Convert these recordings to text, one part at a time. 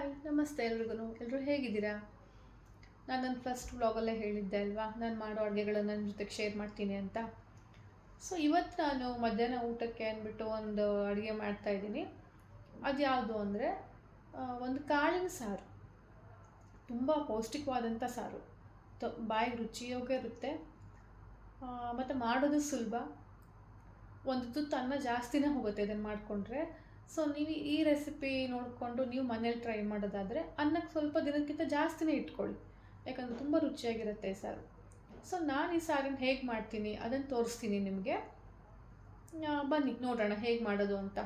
Hi, ನಮಸ್ತೆ ಎಲ್ರಿಗೂ ಎಲ್ಲರೂ ಹೇಗಿದ್ದೀರಾ? ನಾನು ನನ್ನ ಫಸ್ಟ್ ವ್ಲಾಗಲ್ಲೇ ಹೇಳಿದ್ದೆ ಅಲ್ವಾ? ನಾನು ಮಾಡೋ ಅಡುಗೆಗಳನ್ನು ನನ್ನ ಜೊತೆಗೆ ಶೇರ್ ಮಾಡ್ತೀನಿ ಅಂತ. ಸೊ ಇವತ್ತು ನಾನು ಮಧ್ಯಾಹ್ನ ಊಟಕ್ಕೆ ಅಂದ್ಬಿಟ್ಟು ಒಂದು ಅಡುಗೆ ಮಾಡ್ತಾ ಇದ್ದೀನಿ. ಅದು ಯಾವುದು ಅಂದರೆ ಒಂದು ಕಾಳಿನ ಸಾರು. ತುಂಬ ಪೌಷ್ಟಿಕವಾದಂಥ ಸಾರು. ತ ಬಾಯಿಗೆ ರುಚಿಯೋಗೇ ಇರುತ್ತೆ. ಮತ್ತು ಮಾಡೋದು ಸುಲಭ. ಒಂದು ತುತ್ತು ಅನ್ನ ಜಾಸ್ತಿನೇ ಹೋಗುತ್ತೆ ಇದನ್ನು ಮಾಡಿಕೊಂಡ್ರೆ. ಸೊ ನೀವು ಈ ರೆಸಿಪಿ ನೋಡಿಕೊಂಡು ನೀವು ಮನೇಲಿ ಟ್ರೈ ಮಾಡೋದಾದರೆ ಅನ್ನಕ್ಕೆ ಸ್ವಲ್ಪ ದಿನಕ್ಕಿಂತ ಜಾಸ್ತಿನೇ ಇಟ್ಕೊಳ್ಳಿ. ಯಾಕಂದರೆ ತುಂಬ ರುಚಿಯಾಗಿರುತ್ತೆ ಸಾರು. ಸೊ ನಾನು ಈ ಸಾರನ್ನು ಹೇಗೆ ಮಾಡ್ತೀನಿ, ಅದನ್ನು ತೋರಿಸ್ತೀನಿ ನಿಮಗೆ. ಬನ್ನಿ, ನೋಡೋಣ ಹೇಗೆ ಮಾಡೋದು ಅಂತ.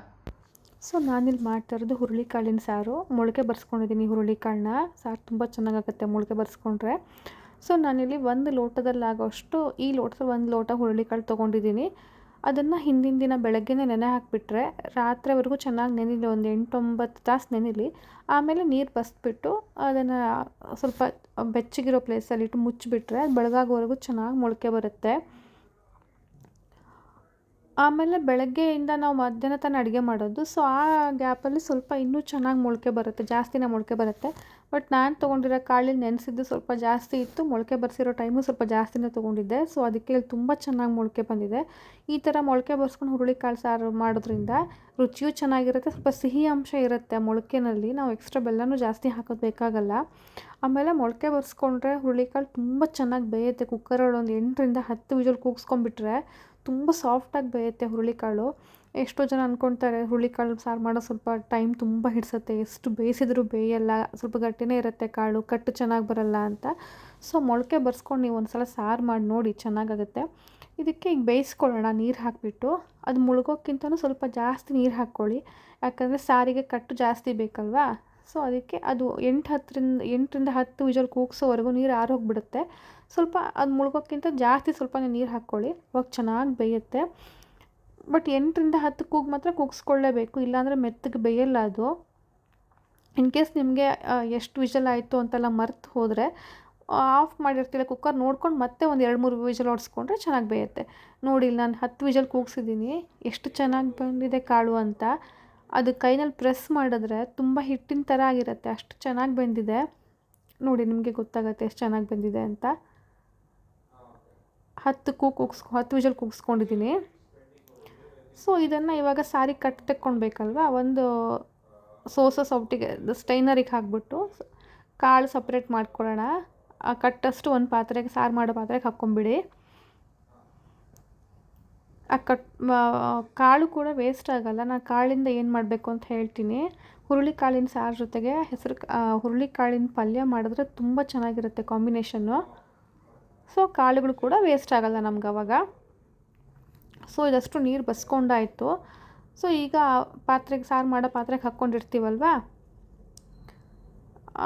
ಸೊ ನಾನಿಲ್ಲಿ ಮಾಡ್ತಾ ಇರೋದು ಹುರುಳಿಕಾಳಿನ ಸಾರು. ಮೊಳಕೆ ಬರ್ಸ್ಕೊಂಡಿದ್ದೀನಿ ಹುರುಳಿಕಾಳನ್ನ. ಸಾರು ತುಂಬ ಚೆನ್ನಾಗಾಗುತ್ತೆ ಮೊಳಕೆ ಬರ್ಸ್ಕೊಂಡ್ರೆ. ಸೊ ನಾನಿಲ್ಲಿ ಒಂದು ಲೋಟದಲ್ಲಾಗೋಷ್ಟು, ಈ ಲೋಟದಲ್ಲಿ ಒಂದು ಲೋಟ ಹುರುಳಿಕಾಳು ತೊಗೊಂಡಿದ್ದೀನಿ. ಅದನ್ನು ಹಿಂದಿನ ದಿನ ಬೆಳಗ್ಗೆನೇ ನೆನೆ ಹಾಕಿಬಿಟ್ರೆ ರಾತ್ರಿವರೆಗೂ ಚೆನ್ನಾಗಿ ನೆನಿಲಿ, ಒಂದು ಎಂಟೊಂಬತ್ತು ತಾಸು ನೆನಿಲಿ. ಆಮೇಲೆ ನೀರು ಬಸ್ಬಿಟ್ಟು ಅದನ್ನು ಸ್ವಲ್ಪ ಬೆಚ್ಚಗಿರೋ ಪ್ಲೇಸಲ್ಲಿ ಇಟ್ಟು ಮುಚ್ಚಿಬಿಟ್ರೆ ಅದು ಬೆಳಗಾಗೋವರೆಗೂ ಚೆನ್ನಾಗಿ ಮೊಳಕೆ ಬರುತ್ತೆ. ಆಮೇಲೆ ಬೆಳಗ್ಗೆಯಿಂದ ನಾವು ಮಧ್ಯಾಹ್ನ ತನಕ ಅಡುಗೆ ಮಾಡೋದು, ಸೊ ಆ ಗ್ಯಾಪಲ್ಲಿ ಸ್ವಲ್ಪ ಇನ್ನೂ ಚೆನ್ನಾಗಿ ಮೊಳಕೆ ಬರುತ್ತೆ, ಜಾಸ್ತಿನೇ ಮೊಳಕೆ ಬರುತ್ತೆ. ಬಟ್ ನಾನು ತೊಗೊಂಡಿರೋ ಕಾಳಲ್ಲಿ ನೆನೆಸಿದ್ದು ಸ್ವಲ್ಪ ಜಾಸ್ತಿ ಇತ್ತು, ಮೊಳಕೆ ಬರ್ಸಿರೋ ಟೈಮು ಸ್ವಲ್ಪ ಜಾಸ್ತಿನೇ ತೊಗೊಂಡಿದ್ದೆ. ಸೊ ಅದಕ್ಕೆ ಇಲ್ಲಿ ತುಂಬ ಚೆನ್ನಾಗಿ ಮೊಳಕೆ ಬಂದಿದೆ. ಈ ಥರ ಮೊಳಕೆ ಬರ್ಸ್ಕೊಂಡು ಹುರುಳಿಕಾಳು ಸಾರು ಮಾಡೋದ್ರಿಂದ ರುಚಿಯೂ ಚೆನ್ನಾಗಿರುತ್ತೆ, ಸ್ವಲ್ಪ ಸಿಹಿ ಅಂಶ ಇರುತ್ತೆ ಮೊಳಕೆನಲ್ಲಿ. ನಾವು ಎಕ್ಸ್ಟ್ರಾ ಬೆಲ್ಲನೂ ಜಾಸ್ತಿ ಹಾಕೋದು ಬೇಕಾಗಲ್ಲ. ಆಮೇಲೆ ಮೊಳಕೆ ಬರ್ಸ್ಕೊಂಡ್ರೆ ಹುರುಳಿಕಾಳು ತುಂಬ ಚೆನ್ನಾಗಿ ಬೇಯುತ್ತೆ. ಕುಕ್ಕರಲ್ಲಿ ಒಂದು ಎಂಟರಿಂದ ಹತ್ತು ವಿಜಲ್ ಕೂಗಿಸ್ಕೊಂಡ್ಬಿಟ್ರೆ ತುಂಬ ಸಾಫ್ಟಾಗಿ ಬೇಯುತ್ತೆ ಹುರುಳಿಕಾಳು. ಎಷ್ಟೋ ಜನ ಅಂದ್ಕೊಳ್ತಾರೆ ಹುರುಳಿಕಾಳು ಸಾರು ಮಾಡೋ ಸ್ವಲ್ಪ ಟೈಮ್ ತುಂಬ ಹಿಡಿಸುತ್ತೆ, ಎಷ್ಟು ಬೇಯಿಸಿದ್ರೂ ಬೇಯಲ್ಲ, ಸ್ವಲ್ಪ ಗಟ್ಟಿನೇ ಇರುತ್ತೆ ಕಾಳು, ಕಟ್ಟು ಚೆನ್ನಾಗಿ ಬರಲ್ಲ ಅಂತ. ಸೊ ಮೊಳಕೆ ಬರ್ಸ್ಕೊಂಡು ನೀವು ಒಂದು ಸಲ ಸಾರು ಮಾಡಿ ನೋಡಿ, ಚೆನ್ನಾಗಾಗುತ್ತೆ. ಇದಕ್ಕೆ ಈಗ ಬೇಯಿಸ್ಕೊಳ್ಳೋಣ, ನೀರು ಹಾಕಿಬಿಟ್ಟು. ಅದು ಮುಳುಗೋಕ್ಕಿಂತನೂ ಸ್ವಲ್ಪ ಜಾಸ್ತಿ ನೀರು ಹಾಕ್ಕೊಳ್ಳಿ. ಯಾಕಂದರೆ ಸಾರಿಗೆ ಕಟ್ಟು ಜಾಸ್ತಿ ಬೇಕಲ್ವಾ? ಸೊ ಅದಕ್ಕೆ ಅದು ಎಂಟು ಹತ್ತರಿಂದ, ಎಂಟರಿಂದ ಹತ್ತು ವಿಜಲ್ ಕೂಗ್ಸೋವರೆಗೂ ನೀರು ಆರೋಗ್ಬಿಡುತ್ತೆ. ಸ್ವಲ್ಪ ಅದು ಮುಳುಗೋಕ್ಕಿಂತ ಜಾಸ್ತಿ ಸ್ವಲ್ಪ ನೀರು ಹಾಕ್ಕೊಳ್ಳಿ. ಅವಾಗ ಚೆನ್ನಾಗಿ ಬೇಯುತ್ತೆ. ಬಟ್ ಎಂಟರಿಂದ ಹತ್ತು ಕೂಗ್ ಮಾತ್ರ ಕೂಗಿಸ್ಕೊಳ್ಳೇಬೇಕು, ಇಲ್ಲಾಂದರೆ ಮೆತ್ತಗೆ ಬೇಯಲ್ಲ ಅದು. ಇನ್ ಕೇಸ್ ನಿಮಗೆ ಎಷ್ಟು ವಿಷಲ್ ಆಯಿತು ಅಂತೆಲ್ಲ ಮರ್ತು ಹೋದರೆ ಆಫ್ ಮಾಡಿರ್ತಿಲ್ಲ ಕುಕ್ಕರ್ ನೋಡ್ಕೊಂಡು ಮತ್ತೆ ಒಂದು ಎರಡು ಮೂರು ವಿಜಲ್ ಹೊಡ್ಸ್ಕೊಂಡ್ರೆ ಚೆನ್ನಾಗಿ ಬೇಯುತ್ತೆ. ನೋಡಿ ನಾನು ಹತ್ತು ವಿಜಲ್ ಕೂಗಿಸಿದ್ದೀನಿ. ಎಷ್ಟು ಚೆನ್ನಾಗಿ ಬಂದಿದೆ ಕಾಳು ಅಂತ. ಅದು ಕೈನಲ್ಲಿ ಪ್ರೆಸ್ ಮಾಡಿದ್ರೆ ತುಂಬ ಹಿಟ್ಟಿನ ಥರ ಆಗಿರುತ್ತೆ. ಅಷ್ಟು ಚೆನ್ನಾಗಿ ಬೆಂದಿದೆ. ನೋಡಿ, ನಿಮಗೆ ಗೊತ್ತಾಗುತ್ತೆ ಎಷ್ಟು ಚೆನ್ನಾಗಿ ಬಂದಿದೆ ಅಂತ. ಹತ್ತು ಕೂಗ್ ಕೂಗ್ಸ್ಕೊ, ಹತ್ತು ವಿಜಲ್ ಕೂಗಿಸ್ಕೊಂಡಿದ್ದೀನಿ. ಸೊ ಇದನ್ನು ಇವಾಗ ಸಾರಿ ಕಟ್ ತೆಕ್ಕೊಳ್ಬೇಕಲ್ವಾ ಒಂದು ಸೋಸ ಸೌಟಿಗೆ ಸ್ಟೈನರಿಗೆ ಹಾಕ್ಬಿಟ್ಟು ಕಾಳು ಸಪ್ರೇಟ್ ಮಾಡ್ಕೊಳ್ಳೋಣ ಆ ಕಟ್ಟಷ್ಟು ಒಂದು ಪಾತ್ರೆಗೆ, ಸಾರು ಮಾಡೋ ಪಾತ್ರೆಗೆ ಹಾಕ್ಕೊಂಬಿಡಿ ಆ ಕಟ್ ಕಾಳು ಕೂಡ ವೇಸ್ಟ್ ಆಗಲ್ಲ. ನಾನು ಕಾಳಿಂದ ಏನು ಮಾಡಬೇಕು ಅಂತ ಹೇಳ್ತೀನಿ. ಹುರುಳಿ ಕಾಳಿನ ಸಾರು ಜೊತೆಗೆ ಹೆಸರು ಹುರುಳಿ ಕಾಳಿನ ಪಲ್ಯ ಮಾಡಿದ್ರೆ ತುಂಬ ಚೆನ್ನಾಗಿರುತ್ತೆ ಕಾಂಬಿನೇಷನ್ನು. ಸೊ ಕಾಳುಗಳು ಕೂಡ ವೇಸ್ಟ್ ಆಗಲ್ಲ ನಮ್ಗೆ ಅವಾಗ ಸೊ ಇದಷ್ಟು ನೀರು ಬಸ್ಕೊಂಡಾಯಿತು. ಸೊ ಈಗ ಪಾತ್ರೆಗೆ ಸಾರು ಮಾಡೋ ಪಾತ್ರೆಗೆ ಹಾಕ್ಕೊಂಡಿರ್ತೀವಲ್ವಾ?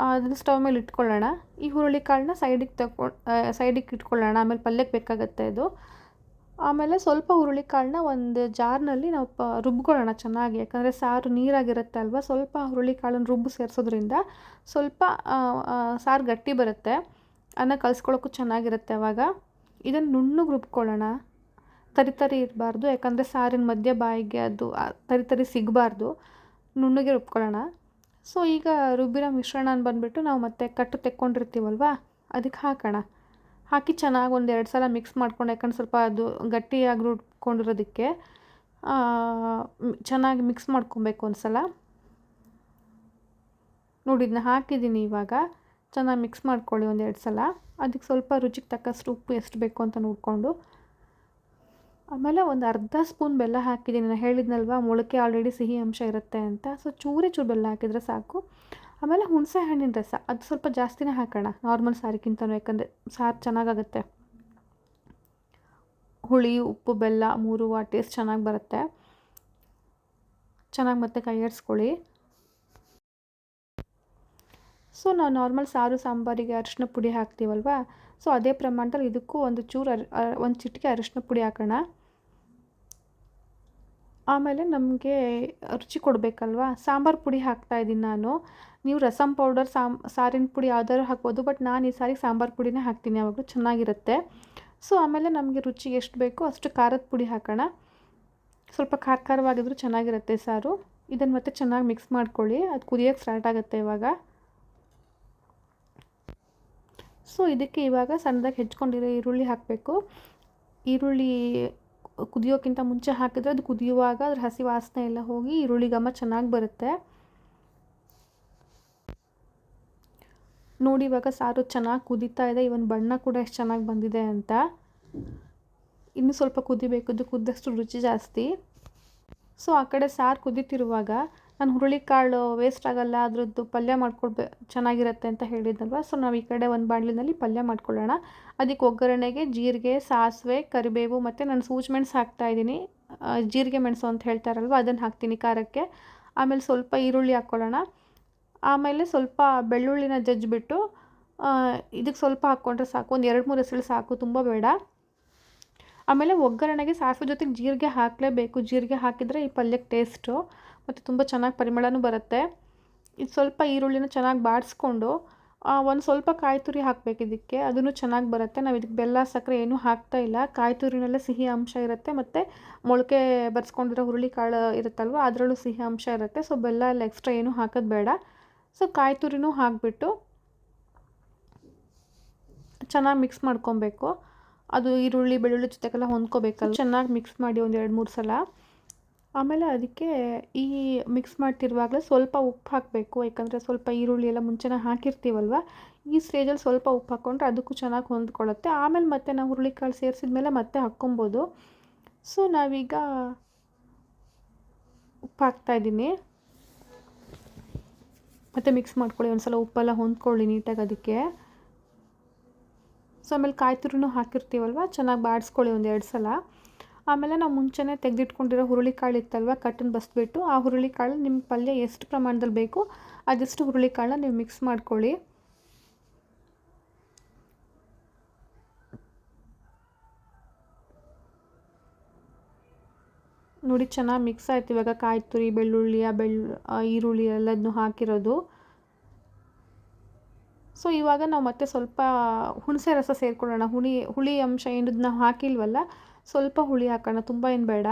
ಅದನ್ನು ಸ್ಟವ್ ಮೇಲೆ ಇಟ್ಕೊಳ್ಳೋಣ. ಈ ಹುರುಳಿ ಕಾಳನ್ನ ಸೈಡಿಗೆ ತಗೊಂಡು ಸೈಡಿಗೆ ಇಟ್ಕೊಳ್ಳೋಣ. ಆಮೇಲೆ ಪಲ್ಯಕ್ಕೆ ಬೇಕಾಗುತ್ತೆ ಇದು. ಆಮೇಲೆ ಸ್ವಲ್ಪ ಹುರುಳಿ ಕಾಳನ್ನ ಒಂದು ಜಾರ್ನಲ್ಲಿ ನಾವು ಪ, ರುಬ್ಕೊಳ್ಳೋಣ ಚೆನ್ನಾಗಿ. ಯಾಕಂದರೆ ಸಾರು ನೀರಾಗಿರುತ್ತೆ ಅಲ್ವಾ? ಸ್ವಲ್ಪ ಹುರುಳಿ ಕಾಳನ್ನ ರುಬ್ಬು ಸೇರಿಸೋದ್ರಿಂದ ಸ್ವಲ್ಪ ಸಾರು ಗಟ್ಟಿ ಬರುತ್ತೆ. ಅನ್ನ ಕಲಿಸ್ಕೊಳ್ಳೋಕ್ಕೂ ಚೆನ್ನಾಗಿರುತ್ತೆ ಅವಾಗ. ಇದನ್ನು ನುಣ್ಣಗೆ ರುಬ್ಕೊಳ್ಳೋಣ. ತರಿ ತರಿ ಇರಬಾರ್ದು, ಯಾಕಂದರೆ ಸಾರಿನ ಮಧ್ಯ ಬಾಯಿಗೆ ಅದು ತರಿ ತರಿ ಸಿಗಬಾರ್ದು. ನುಣ್ಣಗೆ ರುಬ್ಕೊಳ್ಳೋಣ. ಸೊ, ಈಗ ರುಬ್ಬಿರೋ ಮಿಶ್ರಣ ಬಂದುಬಿಟ್ಟು ನಾವು ಮತ್ತೆ ಕಟ್ಟು ತೆಕ್ಕೊಂಡಿರ್ತೀವಲ್ವ? ಅದಕ್ಕೆ ಹಾಕೋಣ. ಹಾಕಿ ಚೆನ್ನಾಗಿ ಒಂದು ಎರಡು ಸಲ ಮಿಕ್ಸ್ ಮಾಡ್ಕೊಂಡು, ಯಾಕಂದ್ರೆ ಸ್ವಲ್ಪ ಅದು ಗಟ್ಟಿಯಾಗಿ ರುಬ್ಕೊಂಡಿರೋದಕ್ಕೆ ಚೆನ್ನಾಗಿ ಮಿಕ್ಸ್ ಮಾಡ್ಕೊಬೇಕು ಒಂದು ಸಲ ನೋಡಿ ಇದನ್ನ ಹಾಕಿದ್ದೀನಿ ಇವಾಗ. ಚೆನ್ನಾಗಿ ಮಿಕ್ಸ್ ಮಾಡ್ಕೊಳ್ಳಿ ಒಂದು ಎರಡು ಸಲ. ಅದಕ್ಕೆ ಸ್ವಲ್ಪ ರುಚಿಗೆ ತಕ್ಕಷ್ಟು ಉಪ್ಪು ಎಷ್ಟು ಬೇಕು ಅಂತ ನೋಡಿಕೊಂಡು. ಆಮೇಲೆ ಒಂದು ಅರ್ಧ ಸ್ಪೂನ್ ಬೆಲ್ಲ ಹಾಕಿದ್ದೀನಿ. ನಾನು ಹೇಳಿದ್ನಲ್ವ, ಮೊಳಕೆ ಆಲ್ರೆಡಿ ಸಿಹಿ ಅಂಶ ಇರುತ್ತೆ ಅಂತ. ಸೊ ಚೂರೇ ಚೂರು ಬೆಲ್ಲ ಹಾಕಿದರೆ ಸಾಕು. ಆಮೇಲೆ ಹುಣಸೆ ಹಣ್ಣಿನ ರಸ. ಅದು ಸ್ವಲ್ಪ ಜಾಸ್ತಿನೇ ಹಾಕೋಣ ನಾರ್ಮಲ್ ಸಾರಿಗಿಂತನೂ. ಯಾಕಂದರೆ ಸಾರು ಚೆನ್ನಾಗಾಗುತ್ತೆ. ಹುಳಿ, ಉಪ್ಪು, ಬೆಲ್ಲ ಮೂರು ಆ ಟೇಸ್ಟ್ ಚೆನ್ನಾಗಿ ಬರುತ್ತೆ. ಚೆನ್ನಾಗಿ ಮತ್ತೆ ಕೈಯಾಡಿಸ್ಕೊಳ್ಳಿ ಸೊ ನಾವು ನಾರ್ಮಲ್ ಸಾರು, ಸಾಂಬಾರಿಗೆ ಅರಿಶಿನ ಪುಡಿ ಹಾಕ್ತೀವಲ್ವ? ಸೊ ಅದೇ ಪ್ರಮಾಣದಲ್ಲಿ ಇದಕ್ಕೂ ಒಂದು ಚೂರು ಒಂದು ಚಿಟಿಕೆ ಅರಿಶಿನ ಪುಡಿ ಹಾಕೋಣ. ಆಮೇಲೆ ನಮಗೆ ರುಚಿ ಕೊಡಬೇಕಲ್ವಾ? ಸಾಂಬಾರು ಪುಡಿ ಹಾಕ್ತಾ ಇದ್ದೀನಿ ನಾನು. ನೀವು ರಸಂ ಪೌಡರ್ ಸಾಮ್ ಸಾರಿನ ಪುಡಿ ಯಾವ್ದಾದ್ರು ಹಾಕ್ಬೋದು, ಬಟ್ ನಾನು ಈ ಸಾರಿ ಸಾಂಬಾರು ಪುಡಿನೇ ಹಾಕ್ತೀನಿ ಯಾವಾಗಲೂ ಚೆನ್ನಾಗಿರುತ್ತೆ. ಸೊ, ಆಮೇಲೆ ನಮಗೆ ರುಚಿಗೆ ಎಷ್ಟು ಬೇಕೋ ಅಷ್ಟು ಖಾರದ ಪುಡಿ ಹಾಕೋಣ. ಸ್ವಲ್ಪ ಖಾರ ಖಾರವಾಗಿದ್ರೂ ಚೆನ್ನಾಗಿರುತ್ತೆ ಸಾರು. ಇದನ್ನು ಮತ್ತೆ ಚೆನ್ನಾಗಿ ಮಿಕ್ಸ್ ಮಾಡ್ಕೊಳ್ಳಿ. ಅದು ಕುದಿಯೋಕ್ಕೆ ಸ್ಟಾರ್ಟ್ ಆಗುತ್ತೆ ಇವಾಗ. ಸೊ, ಇದಕ್ಕೆ ಇವಾಗ ಸಣ್ಣದಾಗಿ ಹೆಚ್ಕೊಂಡಿರೋ ಈರುಳ್ಳಿ ಹಾಕಬೇಕು. ಈರುಳ್ಳಿ ಕುದಿಯೋಕ್ಕಿಂತ ಮುಂಚೆ ಹಾಕಿದ್ರೆ ಅದು ಕುದಿಯುವಾಗ ಅದ್ರ ಹಸಿ ವಾಸನೆ ಎಲ್ಲ ಹೋಗಿ ಈರುಳ್ಳಿ ಘಮ ಚೆನ್ನಾಗಿ ಬರುತ್ತೆ. ನೋಡಿ ಇವಾಗ ಸಾರು ಚೆನ್ನಾಗಿ ಕುದೀತಾ ಇದೆ, ಇವನ್ ಬಣ್ಣ ಕೂಡ ಎಷ್ಟು ಚೆನ್ನಾಗಿ ಬಂದಿದೆ ಅಂತ. ಇನ್ನು ಸ್ವಲ್ಪ ಕುದಿಬೇಕು ಅದು ಕುದ್ದಷ್ಟು ರುಚಿ ಜಾಸ್ತಿ. ಸೊ ಆ ಕಡೆ ಸಾರು ಕುದೀತಿರುವಾಗ ನಾನು ಹುರುಳಿಕಾಳು ವೇಸ್ಟ್ ಆಗಲ್ಲ, ಅದ್ರದ್ದು ಪಲ್ಯ ಮಾಡ್ಕೊಳ್ಬೆ, ಚೆನ್ನಾಗಿರುತ್ತೆ ಅಂತ ಹೇಳಿದ್ನಲ್ವ? ಸೊ ನಾವು ಈ ಕಡೆ ಒಂದು ಬಾಣಲಿನಲ್ಲಿ ಪಲ್ಯ ಮಾಡ್ಕೊಳ್ಳೋಣ. ಅದಕ್ಕೆ ಒಗ್ಗರಣೆಗೆ ಜೀರಿಗೆ, ಸಾಸಿವೆ, ಕರಿಬೇವು ಮತ್ತು ನಾನು ಸೂಜಿ ಮೆಣಸು ಹಾಕ್ತಾಯಿದ್ದೀನಿ ಜೀರಿಗೆ ಮೆಣಸು ಅಂತ ಹೇಳ್ತಾರಲ್ವ, ಅದನ್ನು ಹಾಕ್ತೀನಿ ಖಾರಕ್ಕೆ. ಆಮೇಲೆ ಸ್ವಲ್ಪ ಈರುಳ್ಳಿ ಹಾಕ್ಕೊಳ್ಳೋಣ. ಆಮೇಲೆ ಸ್ವಲ್ಪ ಬೆಳ್ಳುಳ್ಳಿನ ಜಜ್ಜಿಬಿಟ್ಟು ಇದಕ್ಕೆ ಸ್ವಲ್ಪ ಹಾಕ್ಕೊಂಡ್ರೆ ಸಾಕು, ಒಂದು ಎರಡು ಮೂರು ಹೆಸರು ಸಾಕು, ತುಂಬ ಬೇಡ. ಆಮೇಲೆ ಒಗ್ಗರಣೆಗೆ ಸಾಸಿವೆ ಜೊತೆಗೆ ಜೀರಿಗೆ ಹಾಕಲೇಬೇಕು. ಜೀರಿಗೆ ಹಾಕಿದರೆ ಈ ಪಲ್ಯಕ್ಕೆ ಟೇಸ್ಟು ಮತ್ತು ತುಂಬ ಚೆನ್ನಾಗಿ ಪರಿಮಳನೂ ಬರುತ್ತೆ. ಇದು ಸ್ವಲ್ಪ ಈರುಳ್ಳಿನ ಚೆನ್ನಾಗಿ ಬಾಡಿಸ್ಕೊಂಡು ಒಂದು ಸ್ವಲ್ಪ ಕಾಯಿ ತುರಿ ಹಾಕಬೇಕು ಇದಕ್ಕೆ. ಅದನ್ನು ಚೆನ್ನಾಗಿ ಬರುತ್ತೆ. ನಾವು ಇದಕ್ಕೆ ಬೆಲ್ಲ ಸಕ್ಕರೆ ಏನೂ ಹಾಕ್ತಾ ಇಲ್ಲ. ಕಾಯಿ ತುರಿನಲ್ಲೇ ಸಿಹಿ ಅಂಶ ಇರುತ್ತೆ. ಮತ್ತು ಮೊಳಕೆ ಬರ್ಸ್ಕೊಂಡಿರೋ ಹುರುಳಿಕಾಳು ಇರುತ್ತಲ್ವ, ಅದರಲ್ಲೂ ಸಿಹಿ ಅಂಶ ಇರುತ್ತೆ. ಸೊ, ಬೆಲ್ಲ ಎಲ್ಲ ಎಕ್ಸ್ಟ್ರಾ ಏನೂ ಹಾಕೋದು ಬೇಡ. ಸೊ, ಕಾಯಿ ತುರಿನೂ ಹಾಕಿಬಿಟ್ಟು ಚೆನ್ನಾಗಿ ಮಿಕ್ಸ್ ಮಾಡ್ಕೊಬೇಕು. ಅದು ಈರುಳ್ಳಿ, ಬೆಳ್ಳುಳ್ಳಿ ಜೊತೆಗೆಲ್ಲ ಹೊಂದ್ಕೋಬೇಕಲ್ಲ ಚೆನ್ನಾಗಿ ಮಿಕ್ಸ್ ಮಾಡಿ ಒಂದು ಎರಡು ಮೂರು ಸಲ. ಆಮೇಲೆ ಅದಕ್ಕೆ ಈ ಮಿಕ್ಸ್ ಮಾಡ್ತಿರುವಾಗಲೇ ಸ್ವಲ್ಪ ಉಪ್ಪು ಹಾಕಬೇಕು. ಯಾಕಂದರೆ ಸ್ವಲ್ಪ ಈರುಳ್ಳಿ ಎಲ್ಲ ಮುಂಚೆನೇ ಹಾಕಿರ್ತೀವಲ್ವ? ಈ ಸ್ಟೇಜಲ್ಲಿ ಸ್ವಲ್ಪ ಉಪ್ಪು ಹಾಕ್ಕೊಂಡ್ರೆ ಅದಕ್ಕೂ ಚೆನ್ನಾಗಿ ಹೊಂದ್ಕೊಳ್ಳುತ್ತೆ. ಆಮೇಲೆ ಮತ್ತೆ ನಾವು ಹುರುಳಿಕಾಳು ಸೇರಿಸಿದ ಮೇಲೆ ಮತ್ತೆ ಹಾಕ್ಕೊಬೋದು. ಸೊ ನಾವೀಗ ಉಪ್ಪು ಹಾಕ್ತಾಯಿದ್ದೀನಿ ಮತ್ತು ಮಿಕ್ಸ್ ಮಾಡ್ಕೊಳ್ಳಿ. ಒಂದು ಸಲ ಉಪ್ಪೆಲ್ಲ ಹೊಂದ್ಕೊಳ್ಳಿ ನೀಟಾಗಿ ಅದಕ್ಕೆ. ಸೊ ಆಮೇಲೆ ಕಾಯಿ ಹಾಕಿರ್ತೀವಲ್ವ? ಚೆನ್ನಾಗಿ ಬಾಡಿಸ್ಕೊಳ್ಳಿ ಒಂದು ಎರಡು ಸಲ. ಆಮೇಲೆ ನಾವು ಮುಂಚೆನೇ ತೆಗೆದಿಟ್ಕೊಂಡಿರೋ ಹುರುಳಿಕಾಳು ಇತ್ತಲ್ವ ಕಟ್ಟನ್ನು ಬಸ್ಬಿಟ್ಟು ಆ ಹುರುಳಿಕಾಳು ನಿಮ್ಮ ಪಲ್ಯ ಎಷ್ಟು ಪ್ರಮಾಣದಲ್ಲಿ ಬೇಕು ಅದಷ್ಟು ಹುರುಳಿಕಾಳನ್ನ ನೀವು ಮಿಕ್ಸ್ ಮಾಡ್ಕೊಳ್ಳಿ. ನೋಡಿ ಚೆನ್ನಾಗಿ ಮಿಕ್ಸ್ ಆಯ್ತು. ಇವಾಗ ಕಾಯಿ ತುರಿ, ಬೆಳ್ಳುಳ್ಳಿ, ಆ ಬೆಳ್ಳು ಈರುಳ್ಳಿ ಎಲ್ಲದನ್ನು ಹಾಕಿರೋದು. ಸೊ ಇವಾಗ ನಾವು ಮತ್ತೆ ಸ್ವಲ್ಪ ಹುಣಸೆ ರಸ ಸೇರಿಕೊಳ್ಳೋಣ. ಹುಳಿ ಹುಳಿ ಅಂಶ ಏನದು ನಾವು ಹಾಕಿಲ್ವಲ್ಲ ಸ್ವಲ್ಪ ಹುಳಿ ಹಾಕೋಣ, ತುಂಬ ಏನು ಬೇಡ.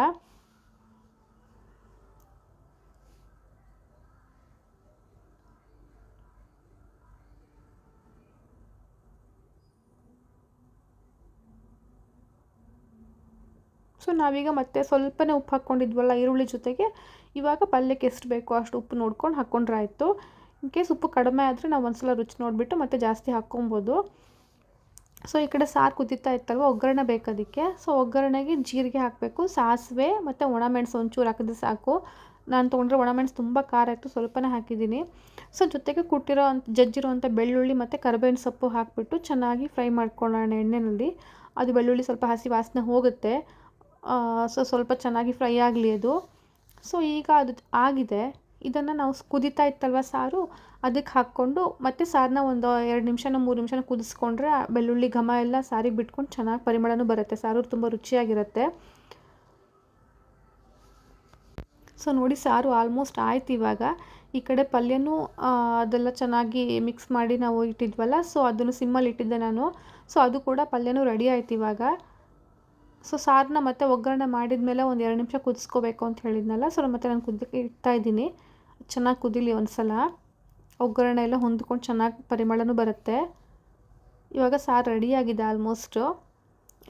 ಸೊ ನಾವೀಗ ಮತ್ತೆ ಸ್ವಲ್ಪನೇ ಉಪ್ಪು ಹಾಕ್ಕೊಂಡಿದ್ವಲ್ಲ ಈರುಳ್ಳಿ ಜೊತೆಗೆ, ಇವಾಗ ಪಲ್ಯಕ್ಕೆ ಎಷ್ಟು ಬೇಕೋ ಅಷ್ಟು ಉಪ್ಪು ನೋಡ್ಕೊಂಡು ಹಾಕ್ಕೊಂಡ್ರೆ ಆಯಿತು. ಇನ್ ಕೇಸ್ ಉಪ್ಪು ಕಡಿಮೆ ಆದರೆ ನಾವು ಒಂದ್ಸಲ ರುಚಿ ನೋಡಿಬಿಟ್ಟು ಮತ್ತೆ ಜಾಸ್ತಿ ಹಾಕ್ಕೊಬೋದು. ಸೊ ಈ ಕಡೆ ಸಾರು ಕುದೀತಾ ಇತ್ತಲ್ವ? ಒಗ್ಗರಣೆ ಬೇಕದಕ್ಕೆ ಸೊ ಒಗ್ಗರಣೆಗೆ ಜೀರಿಗೆ ಹಾಕಬೇಕು, ಸಾಸಿವೆ ಮತ್ತು ಒಣಮೆಣಸು ಒಂಚೂರು ಹಾಕಿದ್ರೆ ಸಾಕು. ನಾನು ತೊಗೊಂಡ್ರೆ ಒಣಮೆಣಸು ತುಂಬ ಖಾರ ಇತ್ತು, ಸ್ವಲ್ಪನೇ ಹಾಕಿದ್ದೀನಿ. ಸೊ ಜೊತೆಗೆ ಕುಟ್ಟಿರೋ ಅಂಥ ಜಜ್ಜಿರುವಂಥ ಬೆಳ್ಳುಳ್ಳಿ ಮತ್ತು ಕರಿಬೇವಿನ ಸೊಪ್ಪು ಹಾಕಿಬಿಟ್ಟು ಚೆನ್ನಾಗಿ ಫ್ರೈ ಮಾಡ್ಕೊಳ್ಳೋಣ ಎಣ್ಣೆಯಲ್ಲಿ ಅದು ಬೆಳ್ಳುಳ್ಳಿ ಸ್ವಲ್ಪ ಹಸಿ ವಾಸನೆ ಹೋಗುತ್ತೆ. ಸೊ ಸ್ವಲ್ಪ ಚೆನ್ನಾಗಿ ಫ್ರೈ ಆಗಲಿ ಅದು. ಸೊ ಈಗ ಅದು ಆಗಿದೆ. ಇದನ್ನು ನಾವು ಕುದೀತಾ ಇತ್ತಲ್ವ ಸಾರು? ಅದಕ್ಕೆ ಹಾಕ್ಕೊಂಡು ಮತ್ತೆ ಸಾರನ್ನ ಒಂದು ಎರಡು ನಿಮಿಷನ ಮೂರು ನಿಮಿಷನ ಕುದಿಸ್ಕೊಂಡ್ರೆ ಬೆಳ್ಳುಳ್ಳಿ ಘಮ ಎಲ್ಲ ಸಾರಿಗೆ ಬಿಟ್ಕೊಂಡು ಚೆನ್ನಾಗಿ ಪರಿಮಳನೂ ಬರುತ್ತೆ. ಸಾರು ತುಂಬ ರುಚಿಯಾಗಿರುತ್ತೆ. ಸೊ ನೋಡಿ ಸಾರು ಆಲ್ಮೋಸ್ಟ್ ಆಯ್ತು ಇವಾಗ. ಈ ಕಡೆ ಪಲ್ಯನೂ ಅದೆಲ್ಲ ಚೆನ್ನಾಗಿ ಮಿಕ್ಸ್ ಮಾಡಿ ನಾವು ಇಟ್ಟಿದ್ವಲ್ಲ ಸೊ ಅದನ್ನು ಸಿಮ್ಮಲ್ಲಿ ಇಟ್ಟಿದ್ದೆ ನಾನು. ಸೊ ಅದು ಕೂಡ ಪಲ್ಯನೂ ರೆಡಿ ಆಯ್ತು ಇವಾಗ. ಸೊ ಸಾರನ್ನ ಮತ್ತೆ ಒಗ್ಗರಣೆ ಮಾಡಿದ ಮೇಲೆ ಒಂದು ಎರಡು ನಿಮಿಷ ಕುದಿಸ್ಕೋಬೇಕು ಅಂತ ಹೇಳಿದ್ನಲ್ಲ ಸೊ ಮತ್ತೆ ನಾನು ಕುದಿ, ಇಡ್ತಾ ಇದ್ದೀನಿ. ಚೆನ್ನಾಗಿ ಕುದೀಲಿ ಒಂದು ಸಲ ಒಗ್ಗರಣೆ ಎಲ್ಲ ಹೊಂದ್ಕೊಂಡು ಚೆನ್ನಾಗಿ ಪರಿಮಳನೂ ಬರುತ್ತೆ. ಇವಾಗ ಸಾರು ರೆಡಿಯಾಗಿದೆ ಆಲ್ಮೋಸ್ಟು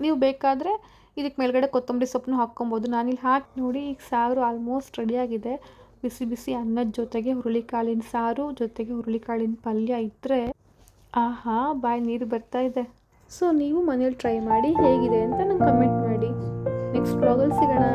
ನೀವು ಬೇಕಾದರೆ ಇದಕ್ಕೆ ಮೇಲ್ಗಡೆ ಕೊತ್ತಂಬರಿ ಸೊಪ್ಪನ್ನು ಹಾಕ್ಕೊಬೋದು. ನಾನಿಲ್ಲಿ ಹಾಕಿ ನೋಡಿ, ಈಗ ಸಾರು ಆಲ್ಮೋಸ್ಟ್ ರೆಡಿಯಾಗಿದೆ ಬಿಸಿ ಬಿಸಿ ಅನ್ನದ ಜೊತೆಗೆ ಹುರುಳಿಕಾಳಿನ ಸಾರು, ಜೊತೆಗೆ ಹುರುಳಿಕಾಳಿನ ಪಲ್ಯ ಇದ್ದರೆ ಆಹಾ, ಬಾಯಿ ನೀರು ಬರ್ತಾ ಇದೆ. ಸೊ ನೀವು ಮನೇಲಿ ಟ್ರೈ ಮಾಡಿ ಹೇಗಿದೆ ಅಂತ ನಂಗೆ ಕಮೆಂಟ್ ಮಾಡಿ. ನೆಕ್ಸ್ಟ್ ಬ್ಲಾಗಲ್ಲಿ ಸಿಗೋಣ.